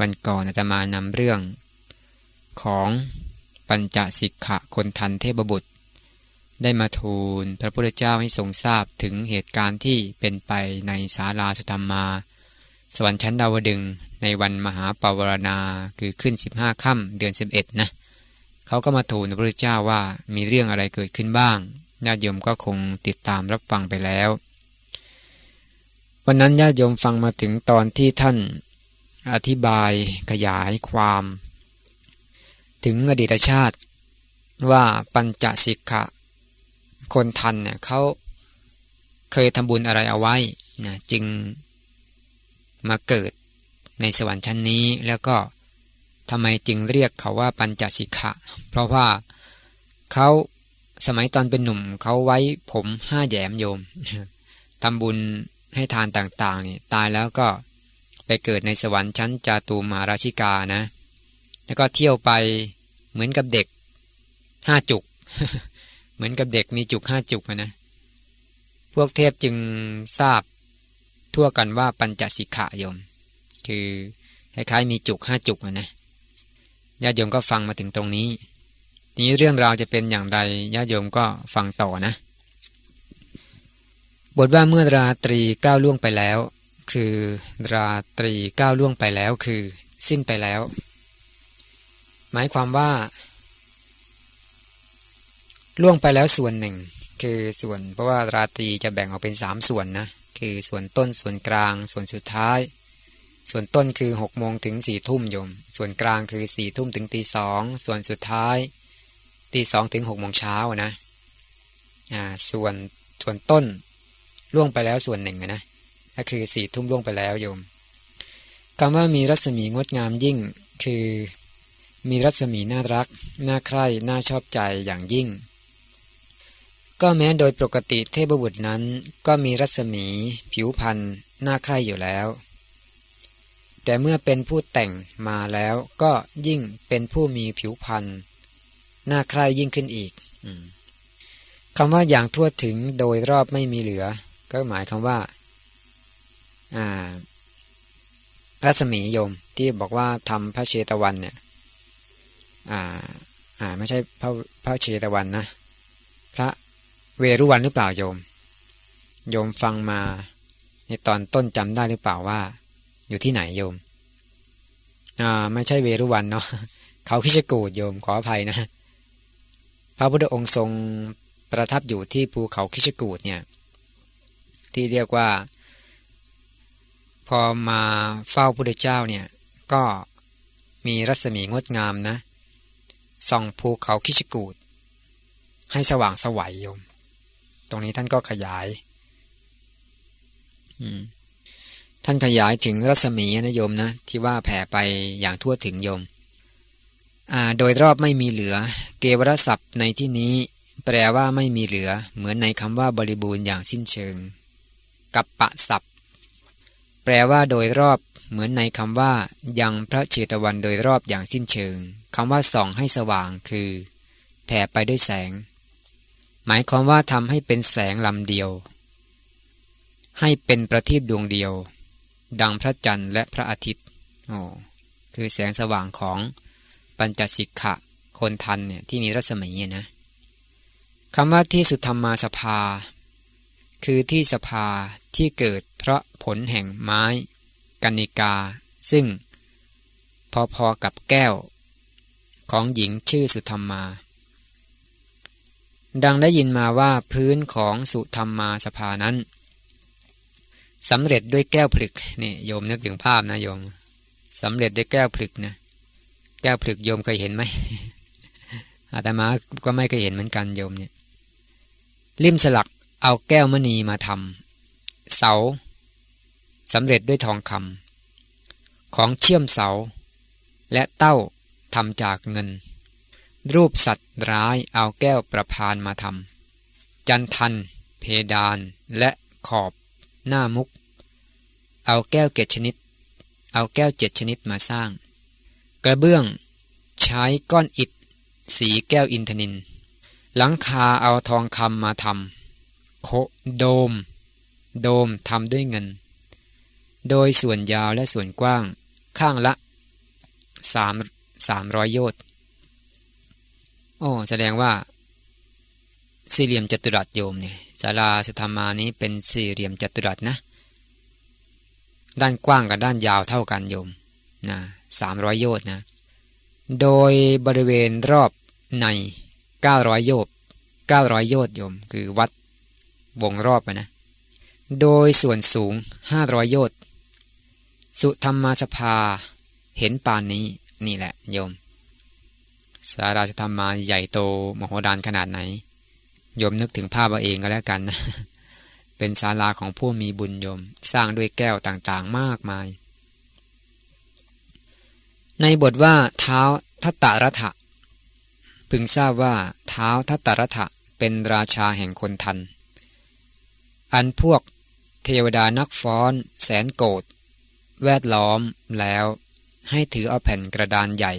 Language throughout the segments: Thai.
วันก่อนอาตมานำเรื่อง ของปัญจสิกขะคนทันเทพบุตร ได้มาทูลพระพุทธเจ้าให้ทรงทราบถึงเหตุการณ์ที่เป็นไปในศาลาสุธรรมา สวรรค์ชั้นดาวดึงในวันมหาปวารณาคือขึ้น 15ค่ำเดือน 11 นะเขาก็มาทูลพระพุทธเจ้าว่ามีเรื่องอะไรเกิดขึ้นบ้างญาติโยมก็คงติดตามรับฟังไปแล้ว วันนั้นญาติโยมฟังมาถึงตอนที่ท่าน อธิบายขยายความ ถึงอดีตชาติว่าปัญจสิกขะ คนทันเนี่ยเขาเคยทำบุญอะไรเอาไว้นะจึงมาเกิดในสวรรค์ชั้นนี้แล้วก็ทำไมจึงเรียกเขาว่าปัญจสิกขะ เพราะว่าเขาสมัยตอนเป็นหนุ่มเขาไว้ผมห้าแยมโยมทำบุญให้ทานต่างๆนี่ตายแล้วก็ ไปเกิดในสวรรค์ชั้นจาตูมหาราชิกานะ แล้วก็เที่ยวไปเหมือนกับเด็กห้าจุก เหมือนกับเด็กมีจุกห้าจุกนะ พวกเทพจึงทราบทั่วกันว่าปัญจสิกขายม คือคล้ายๆมีจุกห้าจุกนะญาติโยมก็ฟังมาถึงตรงนี้ ทีนี้เรื่องราวจะเป็นอย่างไรญาติโยมก็ฟังต่อนะ บทว่าเมื่อราตรีก้าวล่วงไปแล้ว คือราตรีก้าวล่วงไปแล้วคือ สิ้นไปแล้ว หมายความว่า ล่วงไปแล้วส่วนหนึ่ง คือส่วนเพราะว่าราตรีจะแบ่งออกเป็นสามส่วนนะ คือส่วนต้นส่วนกลาง ส่วนสุดท้าย ส่วนต้นคือหกโมงถึงสี่ทุ่มโยม ส่วนกลางคือสี่ทุ่มถึงตีสองส่วนสุดท้ายตีสองถึงหกโมงเช้านะอ่าส่วนส่วนต้นล่วงไปแล้วส่วนหนึ่งนะ ก็คือสี่ทุ่มล่วงไปแล้วโยมคำว่ามีรัศมีงดงามยิ่ง คือ มีรัศมีน่ารัก น่าใคร่น่าชอบใจอย่างยิ่ง ก็แม้โดยปกติเทพบุตรนั้น ก็มีรัศมี ผิวพันธ์น่าใคร่อยู่แล้ว แต่เมื่อเป็นผู้แต่งมาแล้วก็ยิ่งเป็นผู้มีผิวพันธ์น่าใคร่ยิ่งขึ้นอีกคำว่าอย่างทั่วถึงโดยรอบไม่มีเหลือ ก็หมายคำว่า พรัศมีโยมที่บอกว่าทำพระเชตวันเนี่ยไม่ใช่พระพระเชตวันนะ พระเวรุวันหรือเปล่าโยม โยมฟังมาในตอนต้นจำได้หรือเปล่าว่า อยู่ที่ไหนโยมอ่าไม่ใช่เวรุวันเนาะเขาคิชกูดโยมขออภัยนะ พระพุทธองค์ทรงประทับอยู่ที่ภูเขาคิชกูดเนี่ย ที่เรียกว่า พอมาเฝ้าพระเจ้าเนี่ยก็มีรัศมีงดงามนะส่องภูเขาคิชกูดให้สว่างสวัยโยม ตรงนี้ท่านก็ขยาย ท่านขยายถึงรัศมีนะโยมนะ ที่ว่าแผ่ไปอย่างทั่วถึงโยม โดยรอบไม่มีเหลือ เกวรศัพท์ในที่นี้ แปลว่าไม่มีเหลือ เหมือนในคำว่าบริบูรณ์อย่างสิ้นเชิง กับปะศัพท์ แปลว่าโดยรอบเหมือนในคำว่า ยังพระเชตวันโดยรอบอย่างสิ้นเชิงคำว่าส่องให้สว่างคือ แผ่ไปด้วยแสง หมายความว่าทำให้เป็นแสงลำเดียว ให้เป็นประทีปดวงเดียว ดังพระจันทร์และพระอาทิตย์โอ้คือแสงสว่างของปัญจสิกขะคนทันเนี่ยที่มีรัศมีนะคำว่าที่สุธรรมาสภา คือที่สภาที่เกิด ผลแห่งไม้กันิกา ซึ่งพอๆกับแก้ว ของหญิงชื่อสุธรรมา ดังได้ยินมาว่าพื้นของสุธรรมาสภานั้นสำเร็จด้วยแก้วผลึกนี่โยมนึกถึงภาพนะโยมสำเร็จด้วยแก้วผลึกนะแก้วผลึกโยมเคยเห็นไหมอาตมาก็ไม่เคยเห็นเหมือนกันโยมเนี่ยริมสลักเอาแก้วมณีมาทำเสา สำเร็จด้วยทองคำของเชื่อมเสา และเต้าทำจากเงิน รูปสัตว์ร้ายเอาแก้วประพานมาทำจันทัน เพดานและขอบ หน้ามุก เอาแก้วเกตชนิด เอาแก้วเจ็ดชนิดมาสร้าง กระเบื้อง ใช้ก้อนอิฐ สีแก้วอินทนิน หลังคาเอาทองคำมาทำโคโดม โดมทำด้วยเงิน โดยส่วนยาวและส่วนกว้างข้างละสามสามร้อยโยชน์โอ้แสดงว่า สี่เหลี่ยมจัตุรัสโยมเนี่ยศาลาสุธรรมานี้เป็นสี่เหลี่ยมจัตุรัสนะ ด้านกว้างกับด้านยาวเท่ากันโยมนะสามร้อยโยชน์นะ โดยบริเวณรอบในเก้าร้อยโยชน์เก้าร้อยโยชน์โยม คือวัดวงรอบนะ โดยส่วนสูงห้าร้อยโยชน์ สุธรรมาสภา เห็นปานนี้นี่แหละโยม สาราจะทำมาใหญ่โตมโหฬารขนาดไหนโยมนึกถึงภาพเอาเองก็แล้วกันนะเป็นศาลาของผู้มีบุญโยม สร้างด้วยแก้วต่างๆมากมาย ในบทว่าเท้าทัตตรัฐะพึงทราบว่าเท้าทัตตรัฐะเป็นราชาแห่งคนทัน อันพวกเทวดานักฟ้อน แสนโกรธ แวดล้อมแล้ว ให้ถือเอาแผ่นกระดานใหญ่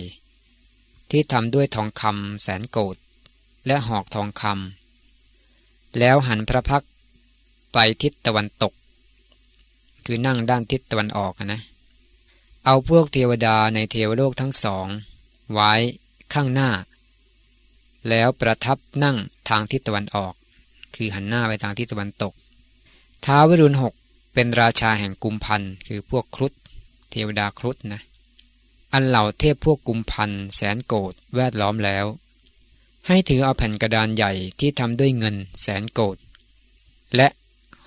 ที่ทำด้วยทองคำแสนโกดและหอกทองคำแล้วหันพระพักไปทิศตะวันตก คือนั่งด้านทิศตะวันออกนะ เอาพวกเทวดาในเทวโลกทั้งสอง ไว้ข้างหน้า แล้วประทับนั่งทางทิศตะวันออก คือหันหน้าไปทางทิศตะวันตกท้าววิรุณหก เป็นราชาแห่งกุมพันธ์คือพวกครุฑเทวดาครุฑนะอันเหล่าเทพพวกกุมพันธ์แสนโกดแวดล้อมแล้ว ให้ถือเอาแผ่นกระดานใหญ่ที่ทำด้วยเงินแสนโกดและ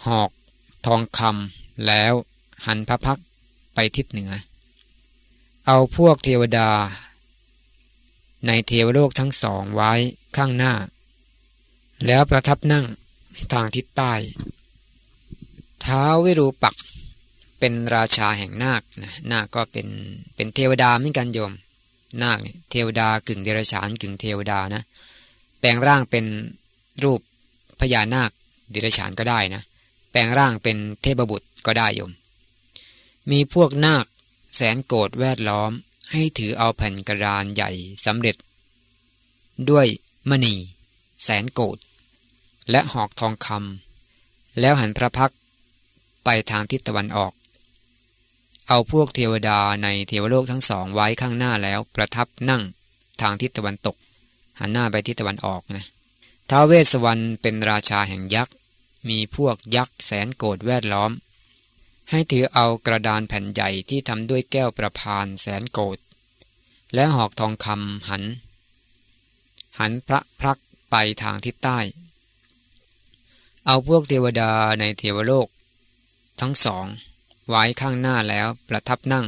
หอกทองคำแล้วหันพระพักไปทิศเหนือ เอาพวกเทวดา ในเทวโลกทั้งสองไว้ข้างหน้า แล้วประทับนั่งทางทิศใต้ ท้าวิรูปักเป็นราชาแห่งนาคนะนาคก็เป็นเป็นเทวดาเหมือนกันโยม นาคเนี่ยเทวดากึ่งเดรัจฉานกึ่งเทวดานะแปลงร่างเป็นรูปพญานาคเดรัจฉานก็ได้นะแปลงร่างเป็นเทพบุตรก็ได้โยม มีพวกนาคแสนโกรธแวดล้อม ให้ถือเอาแผ่นกระดานใหญ่สำเร็จ ด้วยมณี แสนโกรธและหอกทองคำแล้วหันพระพัก ไปทางทิศตะวันออก เอาพวกเทวดาในเทวโลกทั้งสองไว้ข้างหน้าแล้วประทับนั่งทางทิศตะวันตก หันหน้าไปทิศตะวันออกนะท้าวเวสสวรรณเป็นราชาแห่งยักษ์ มีพวกยักษ์แสนโกรธแวดล้อม ให้ถือเอากระดานแผ่นใหญ่ที่ทำด้วยแก้วประพานแสนโกรธและหอกทองคำหัน หันพระพรักไปทางทิศใต้ เอาพวกเทวดาในเทวโลก ทั้งสอง ไว้ข้างหน้าแล้วประทับนั่ง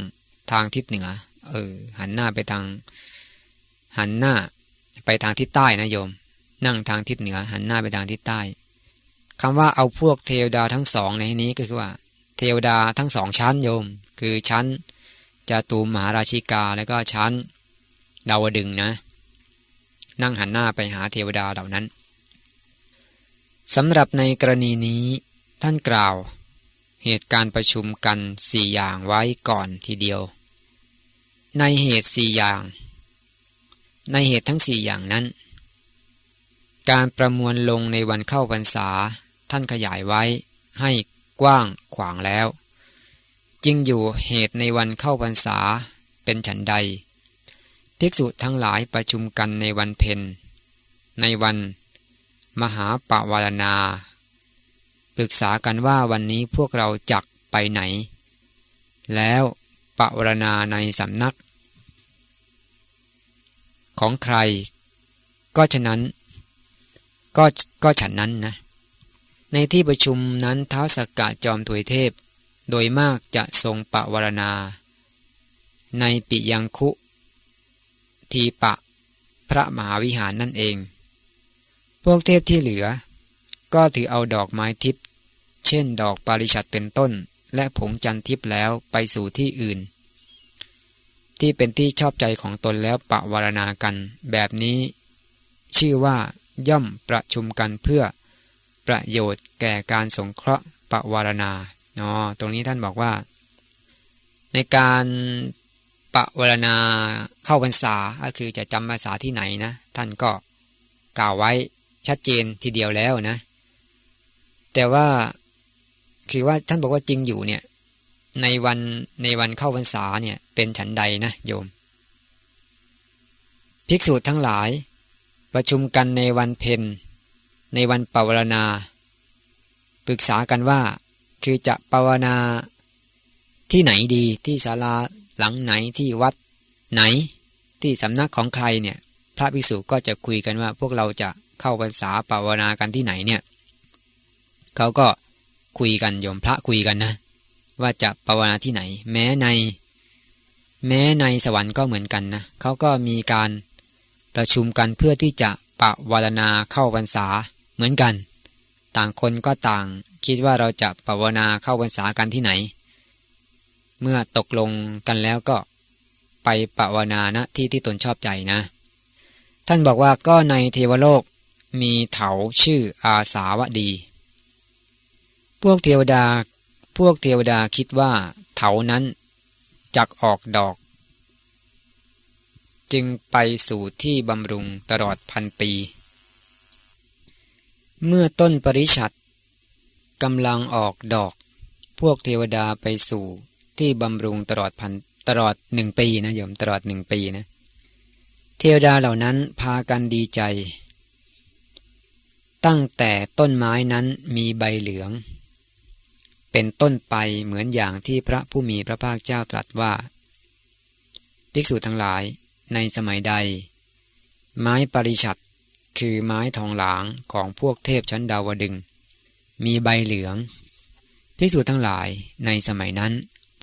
ทางทิศเหนือ เออ หันหน้าไปทาง หันหน้า ไปทางทิศใต้นะโยม นั่งทางทิศเหนือ หันหน้าไปทางทิศใต้คำว่าเอาพวกเทวดาทั้งสองในนี้ก็คือว่า เทวดาทั้งสองชั้นโยม คือชั้นจตูมหาราชิกาแล้วก็ชั้นดาวดึงนะ นั่งหันหน้าไปหาเทวดาเหล่านั้นสำหรับในกรณีนี้ท่านกล่าว เหตุการประชุมกันสี่อย่างไว้ก่อนทีเดียว ในเหตุสี่อย่าง ในเหตุทั้งสี่อย่างนั้น การประมวลลงในวันเข้าพรรษาท่านขยายไว้ให้กว้างขวางแล้ว จึงอยู่เหตุในวันเข้าพรรษาเป็นฉันใด ภิกษุทั้งหลายประชุมกันในวันเพ็ญในวัน มหาปวารณา ปรึกษากันว่าวันนี้พวกเราจักไปไหน แล้วปวารณาในสำนัก ของใคร ก็ฉะนั้น ก็ก็ฉันนั้นนะ ในที่ประชุมนั้นเท้าสกกะจอมถวยเทพ โดยมากจะทรงปวารณา ในปิยังคุ ทีปะ พระมหาวิหารนั่นเอง พวกเทพที่เหลือ ก็ถือเอาดอกไม้ทิพย์เช่นดอกปาริชัดเป็นต้น และผงจันทิพย์แล้วไปสู่ที่อื่น ที่เป็นที่ชอบใจของตนแล้วปะวารณากัน แบบนี้ ชื่อว่าย่อมประชุมกันเพื่อประโยชน์แก่การสงเคราะห์ปะวารณาอ๋อตรงนี้ท่านบอกว่า ในการปะวารณาเข้าพรรษาก็คือจะจำภาษาที่ไหนนะ ท่านก็กล่าวไว้ชัดเจนทีเดียวแล้วนะ แต่ว่าคือว่าท่านบอกว่าจริงอยู่เนี่ย ในวันในวันเข้าพรรษาเนี่ย เป็นฉันใดนะโยม ภิกษุทั้งหลาย ประชุมกันในวันเพ็ญในวันปวารณา ปรึกษากันว่า คือจะปวารณาที่ไหนดีที่ศาลาหลังไหนที่วัดไหนที่สำนักของใครเนี่ย พระภิกษุก็จะคุยกันว่า พวกเราจะเข้าพรรษาปวารณากันที่ไหนเนี่ย เขาก็คุยกันโยมพระคุยกันนะ ว่าจะภาวนาที่ไหน แม้ใน แม้ในสวรรค์ก็เหมือนกันนะเขาก็มีการประชุมกันเพื่อที่จะปะวารณาเข้าพรรษาเหมือนกัน ต่างคนก็ต่างคิดว่าเราจะปะวนาเข้าพรรษากันที่ไหน เมื่อตกลงกันแล้วก็ไปปะวนาณที่ที่ตนชอบใจนะ ท่านบอกว่าก็ในเทวโลกมีเถาชื่ออาสาวดี พวกเทวดา พวกเทวดาคิดว่าเถานั้นจักออกดอก จึงไปสู่ที่บำรุงตลอดพันปี เมื่อต้นปริชัดกำลังออกดอก พวกเทวดาไปสู่ที่บำรุงตลอดพันตลอดหนึ่งปีนะโยมตลอดหนึ่งปีนะ เทวดาเหล่านั้นพากันดีใจ ตั้งแต่ต้นไม้นั้นมีใบเหลือง เป็นต้นไปเหมือนอย่างที่พระผู้มีพระภาคเจ้าตรัสว่าภิกษุทั้งหลาย ในสมัยใด ไม้ปริชัดคือไม้ทองหลางของพวกเทพชั้นดาวดึง มีใบเหลืองภิกษุทั้งหลายในสมัยนั้น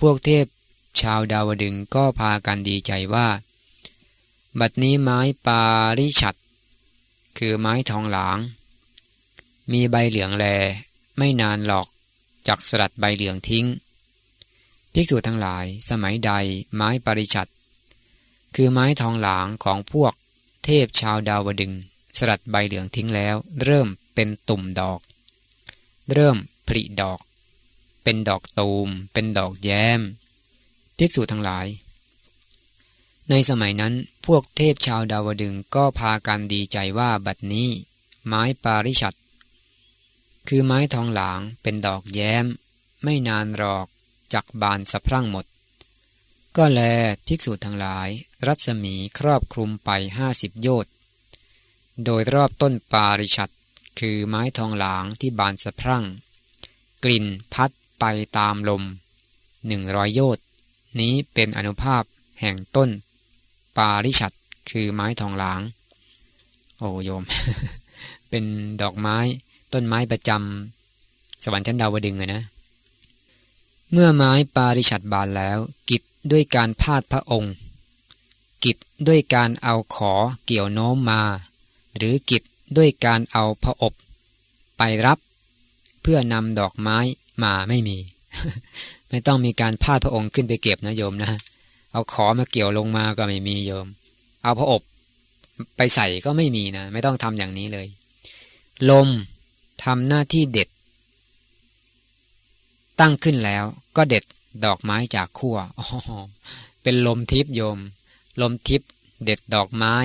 พวกเทพชาวดาวดึงก็พากันดีใจว่า บัดนี้ไม้ปาริชัดคือไม้ทองหลาง มีใบเหลืองแล ไม่นานหรอก จักสลัดใบเหลืองทิ้ง ภิกษุทั้งหลาย สมัยใดไม้ปริชัดคือไม้ทองหลางของพวกเทพชาวดาวดึง สลัดใบเหลืองทิ้งแล้ว เริ่มเป็นตุ่มดอก เริ่มผลิดอก เป็นดอกตูม เป็นดอกแย้ม ภิกษุทั้งหลาย ในสมัยนั้นพวกเทพชาวดาวดึงก็พากันดีใจว่าบัดนี้ ไม้ปาริชัด คือไม้ทองหลางเป็นดอกแย้ม ไม่นานหรอกจักบานสะพรั่งหมด ก็แลภิกษุทั้งหลาย รัศมีครอบคลุมไปห้าสิบโยชน์โดยรอบต้นปาริชัดคือไม้ทองหลางที่บานสะพรั่ง กลิ่นพัดไปตามลมหนึ่งร้อยโยชน์นี้เป็นอนุภาพแห่งต้น ปาริชัดคือไม้ทองหลาง โอ้โยม เป็นดอกไม้ ต้นไม้ประจำสวรรค์ชั้นดาวดึงนะ เมื่อไม้ปาริชัดบานแล้ว กิจด้วยการพาดพระองค์ กิจด้วยการเอาขอเกี่ยวโน้มมา หรือกิจด้วยการเอาพระอบ ไปรับเพื่อนำดอกไม้มาไม่มี ไม่ต้องมีการพาดพระองค์ขึ้นไปเก็บนะโยมนะเอาขอมาเกี่ยวลงมาก็ไม่มีโยม เอาพระอบไปใส่ก็ไม่มีนะ ไม่ต้องทำอย่างนี้เลย ลม ทำหน้าที่เด็ด ตั้งขึ้นแล้วก็เด็ดดอกไม้จากขั้วเป็นลมทิพโยม ลมทิพเด็ดดอกไม้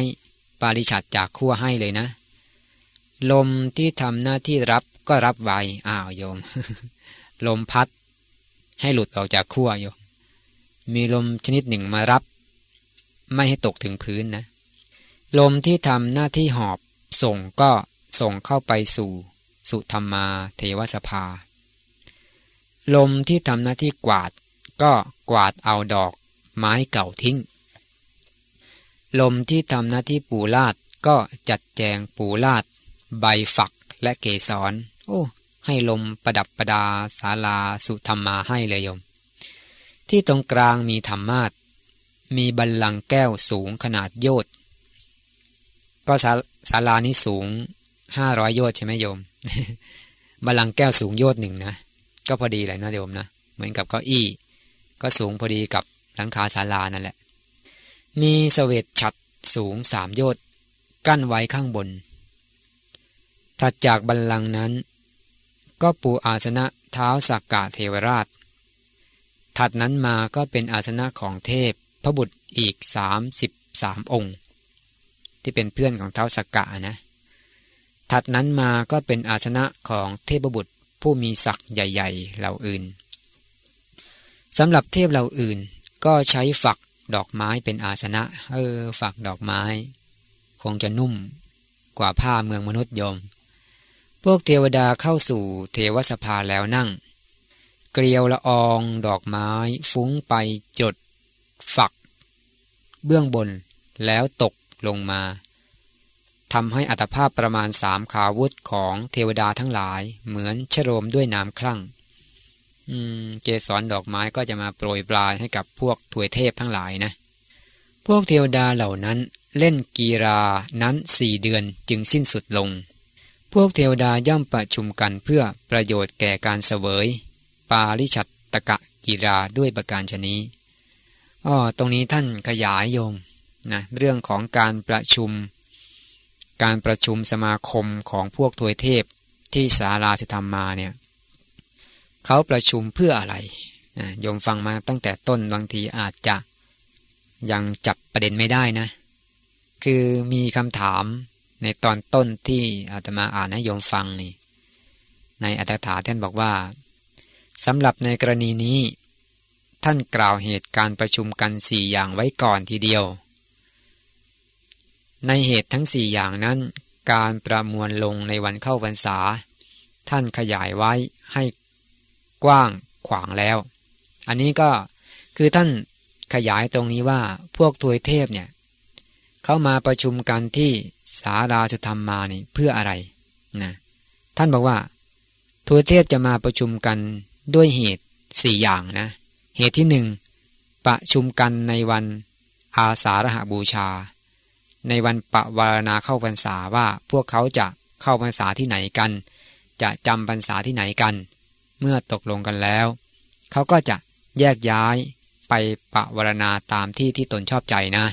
ปาริชัดจากขั้วให้เลยนะ ลมที่ทำหน้าที่รับก็รับไวอ้าวโยม ลมพัด ให้หลุดออกจากขั้วโยม มีลมชนิดหนึ่งมารับ ไม่ให้ตกถึงพื้นนะ ลมที่ทำหน้าที่หอบส่งก็ส่งเข้าไปสู่ สุธรรมาเทวสภา ลมที่ทำหน้าที่กวาดก็กวาดเอาดอกไม้เก่าทิ้ง ลมที่ทำหน้าที่ปูลาดก็จัดแจงปูลาด ใบฝักและเกสร โอ้ ให้ลมประดับประดาศาลาสุธรรมาให้เลยโยม ที่ตรงกลางมีธรรมาทมีบัลลังก์แก้วสูงขนาดโยดก็ศาลานี้สูงห้าร้อยโยชน์ใช่ไหมโยม บาลังแก้วสูงโยชน์หนึ่งนะ ก็พอดีเลยนะโยมนะ เหมือนกับเก้าอี้ ก็สูงพอดีกับหลังคาศาลานั่นแหละ มีสเสวตฉัดสูงสามโยชน์กั้นไว้ข้างบน ถัดจากบัลลังก์นั้น ก็ปูอาสนะเท้าสักกะเทวราช ถัดนั้นมาก็เป็นอาสนะของเทพพระบุตรอีกสามสิบสามองค์ ที่เป็นเพื่อนของเท้าสักกะนะ ถัดนั้นมาก็เป็นอาสนะของเทพบุตรผู้มีศักดิ์ใหญ่ๆเหล่าอื่นสำหรับเทพเหล่าอื่น ก็ใช้ฝักดอกไม้เป็นอาสนะ เออ ฝักดอกไม้ คงจะนุ่มกว่าผ้าเมืองมนุษย์ยม พวกเทวดาเข้าสู่เทวสภาแล้วนั่ง เกลียวละอองดอกไม้ ฟุ้งไปจด ฝัก เบื้องบนแล้วตกลงมา ทำให้อัตภาพประมาณสามขาวุธของเทวดาทั้งหลาย เหมือนชโรมด้วยน้ำคลั่งเกสรดอกไม้ก็จะมาโปรยปลายให้กับพวกถวยเทพทั้งหลายนะ พวกเทวดาเหล่านั้นเล่นกีรานั้นสี่เดือนจึงสิ้นสุดลง พวกเทวดาย่อมประชุมกันเพื่อประโยชน์แก่การเสวย ปาริชัตตกะกีราด้วยประการชนี้อ๋อตรงนี้ท่านขยายโยมนะเรื่องของการประชุม การประชุมสมาคมของพวกทวยเทพที่สาราสิธรรมมาเนี่ยเขาประชุมเพื่ออะไรโยมฟังมาตั้งแต่ต้นบางทีอาจจะยังจับประเด็นไม่ได้นะ คือมีคำถามในตอนต้นที่อาตมาอ่านให้โยมฟังนี่ ในอัตถาท่านบอกว่าสำหรับในกรณีนี้ ท่านกล่าวเหตุการประชุมกันสี่อย่างไว้ก่อนทีเดียว ในเหตุทั้งสี่อย่างนั้น การประมวลลงในวันเข้าพรรษา ท่านขยายไว้ให้กว้างขวางแล้ว อันนี้ก็คือท่านขยายตรงนี้ว่าพวกทวยเทพเนี่ยเข้ามาประชุมกันที่สาราสุธรรมมานี่เพื่ออะไรนะท่านบอกว่าทวยเทพจะมาประชุมกันด้วยเหตุสี่อย่างนะเหตุที่หนึ่งประชุมกันในวันอาสาฬหบูชา ในวันปะวารณาเข้าพรรษาว่าพวกเขาจะเข้าพรรษาที่ไหนกัน จะจำพรรษาที่ไหนกัน เมื่อตกลงกันแล้ว เขาก็จะแยกย้ายไปปะวรณาตามที่ที่ตนชอบใจนะ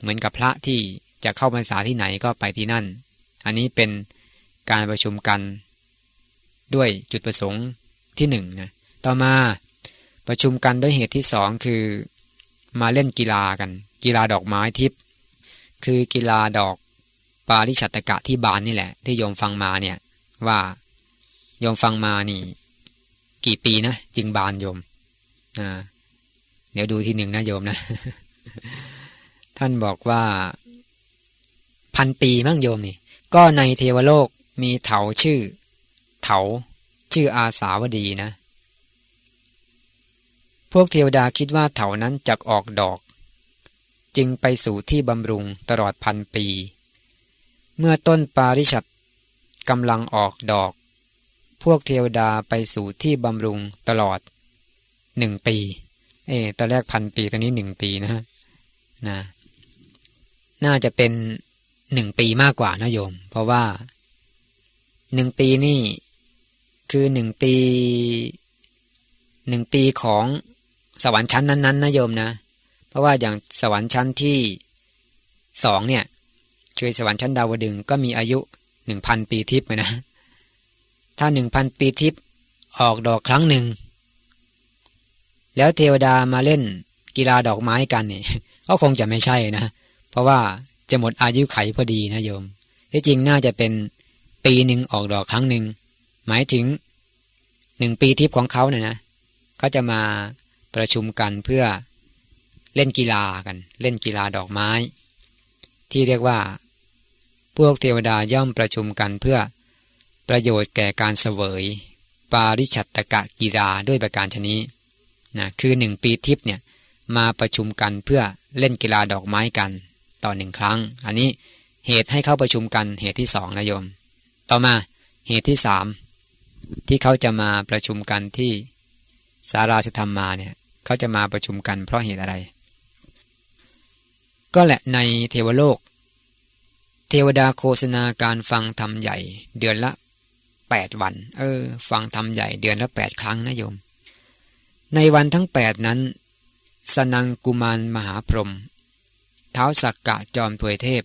เหมือนกับพระที่จะเข้าพรรษาที่ไหนก็ไปที่นั่น อันนี้เป็นการประชุมกัน ด้วยจุดประสงค์ที่หนึ่งนะต่อมาประชุมกันด้วยเหตุที่สองคือ มาเล่นกีฬากัน กีฬาดอกไม้ทิพย์ คือกีฬาดอกปาริชัตกะที่บานนี่แหละ ที่โยมฟังมาเนี่ยว่ายมฟังมานี่ กี่ปีนะจึงบานโยมเดี๋ยวดูทีหนึ่งนะโยมนะ ท่านบอกว่า พันปีมั่งโยมนี่ ก็ในเทวโลกมีเถาชื่อ เถาชื่ออาสาวดีนะ พวกเทวดาคิดว่าเถานั้นจะออกดอก จึงไปสู่ที่บำรุงตลอดพันปี เมื่อต้นปาริชัดกำลังออกดอก พวกเทวดาไปสู่ที่บำรุงตลอดหนึ่งปี เอตอนแรกพันปีตอนนี้หนึ่งปีนะฮะนะ น่าจะเป็นหนึ่งปีมากกว่านะโยม เพราะว่าหนึ่งปีนี่ คือหนึ่งปีหนึ่งปีของสวรรค์ชั้นนั้น ๆนะโยมนะ ราะว่าอย่างสวรรค์ชั้นที่สองเนี่ยคือสวรรค์ชั้นดาวดึงก็มีอายุหนึ่งพันปีทิพย์นะ ถ้าหนึ่งพันปีทิพย์ออกดอกครั้งหนึ่ง แล้วเทวดามาเล่นกีฬาดอกไม้กันเนี่ยก็คงจะไม่ใช่นะ เพราะว่าจะหมดอายุไขพอดีนะโยม ที่จริงน่าจะเป็นปีหนึ่งออกดอกครั้งหนึ่ง หมายถึงหนึ่งปีทิพย์ของเขาเนี่ยนะ ก็จะมาประชุมกันเพื่อ เล่นกีฬากัน เล่นกีฬาดอกไม้ ที่เรียกว่า พวกเทวดาย่อมประชุมกันเพื่อประโยชน์แก่การเสวย ปาริชัตตกะกีฬาด้วยประการชนี้นะคือหนึ่งปีทิพย์เนี่ยมาประชุมกันเพื่อเล่นกีฬาดอกไม้กันต่อหนึ่งครั้ง อันนี้เหตุให้เข้าประชุมกันเหตุที่สองนะโยม ต่อมาเหตุที่สามที่เขาจะมาประชุมกันที่สาราสธรรมมาเนี่ยเขาจะมาประชุมกันเพราะเหตุอะไร ก็แหละในเทวโลก เทวดาโฆษณาการฟังธรรมใหญ่ เดือนละแปดวัน เออ ฟังทำใหญ่เดือนละแปดครั้งนะโยม ในวันทั้งแปดนั้น สนังกุมารมหาพรหมเท้าสักกะจอมถวยเทพ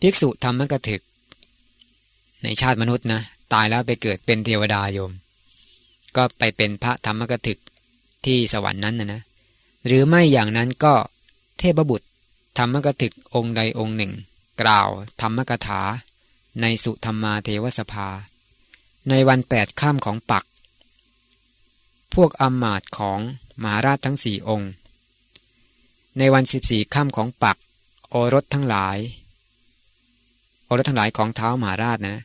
ภิกษุธรรมกถึก ในชาติมนุษย์นะ ตายแล้วไปเกิดเป็นเทวดาโยม ก็ไปเป็นพระธรรมกถึกที่สวรรค์นั้นนะนะ หรือไม่อย่างนั้นก็เทพบุตร ธรรมกถึกองค์ใดองค์หนึ่ง กล่าวธรรมกถา ในสุธรรมาเทวสภา ในวันแปดข้ามของปัก พวกอมมาตของมหาราชทั้งสี่องค์ ในวันสิบสี่ข้ามของปัก โอรสทั้งหลาย โอรสทั้งหลายของเท้ามหาราชนะ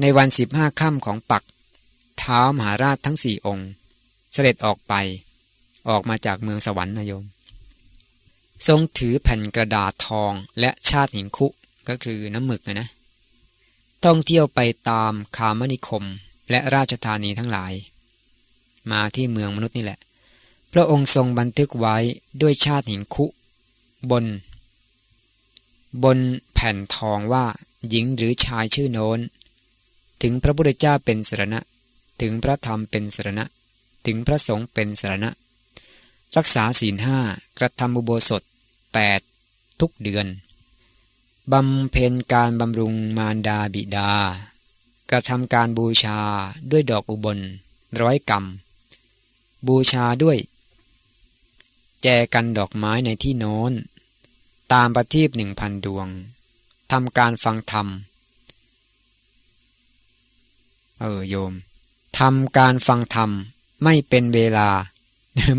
ในวันสิบห้าค่ำของปัก เท้ามหาราชทั้งสี่องค์ เสด็จออกไป ออกมาจากเมืองสวรรค์นายม ทรงถือแผ่นกระดาษทองและชาติหิงคุก็คือน้ำหมึกนะ ท่องเที่ยวไปตามคามนิคมและราชธานีทั้งหลาย มาที่เมืองมนุษย์นี่แหละ พระองค์ทรงบันทึกไว้ด้วยชาติหิงคุ บน บนแผ่นทองว่าหญิงหรือชายชื่อโน้น ถึงพระพุทธเจ้าเป็นสรณะ ถึงพระธรรมเป็นสรณะ ถึงพระสงฆ์เป็นสรณะ รักษาศีลห้ากระทำบุโบสถ แปดทุกเดือนบำเพ็ญการบำรุงมารดาบิดา กระทำการบูชาด้วยดอกอุบลร้อยกรรม บูชาด้วย แจกันดอกไม้ในที่โน้น ตามประทีปหนึ่งพันดวงทำการฟังธรรม เออโยมทำการฟังธรรมไม่เป็นเวลา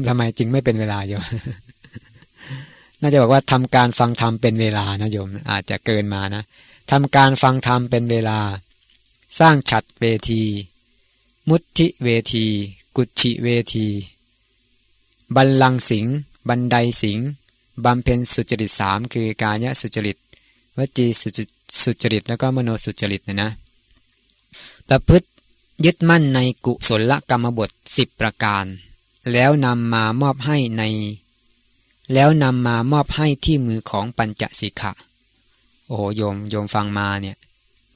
ทำไมจึงไม่เป็นเวลาโยม น่าจะบอกว่าทำการฟังธรรมเป็นเวลานะโยม อาจจะเกินมานะทำการฟังธรรมเป็นเวลา สร้างฉัดเวที มุติเวที กุชิเวที บัลลังสิง บันไดสิงบำเพ็ญสุจริตสามคือกายสุจริต วจีสุจริตแล้วก็มโนสุจริตนะนะ ประพฤติยึดมั่นในกุศลกรรมบทสิบประการ แล้วนำมามอบให้ใน แล้วนำมามอบให้ที่มือของปัญจสิกขะ โอ้โยมโยมฟังมาเนี่ย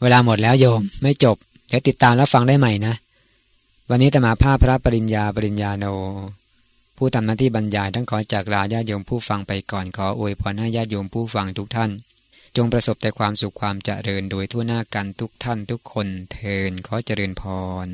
เวลาหมดแล้วโยมไม่จบ เดี๋ยวติดตามแล้วฟังได้ใหม่นะ วันนี้ตมาภาพพระปริญญาปริญญาโน ผู้ทำหน้าที่บรรยายทั้งขอจากลาญาติโยมผู้ฟังไปก่อนขออวยพรให้ญาติโยมผู้ฟังทุกท่าน จงประสบแต่ความสุขความเจริญโดยทั่วหน้ากันทุกท่านทุกคนเทินขอเจริญพร